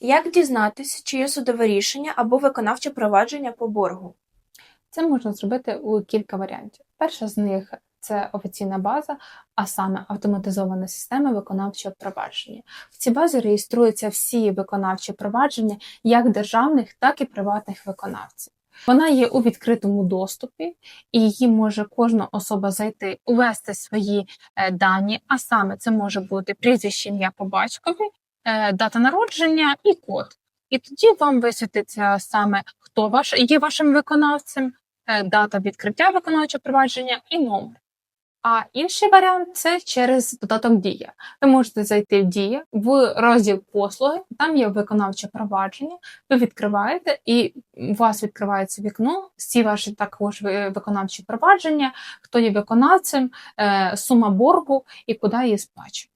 Як дізнатися, чи є судове рішення або виконавче провадження по боргу? Це можна зробити у кілька варіантів. Перша з них це офіційна база, а саме автоматизована система виконавчого провадження. В цій базі реєструються всі виконавчі провадження як державних, так і приватних виконавців. Вона є у відкритому доступі, і її може кожна особа зайти, увести свої е, дані, а саме це може бути прізвище ім'я по батькові, дата народження і код. І тоді вам висвітиться саме хто ваш є вашим виконавцем, е, дата відкриття виконавчого провадження і номер. А інший варіант це через додаток Дія. Ви можете зайти в Дія в розділ послуги, там є виконавче провадження. Ви відкриваєте, і у вас відкривається вікно, всі ваші також ви- виконавчі провадження, хто є виконавцем, е, сума боргу і куди її сплачувати.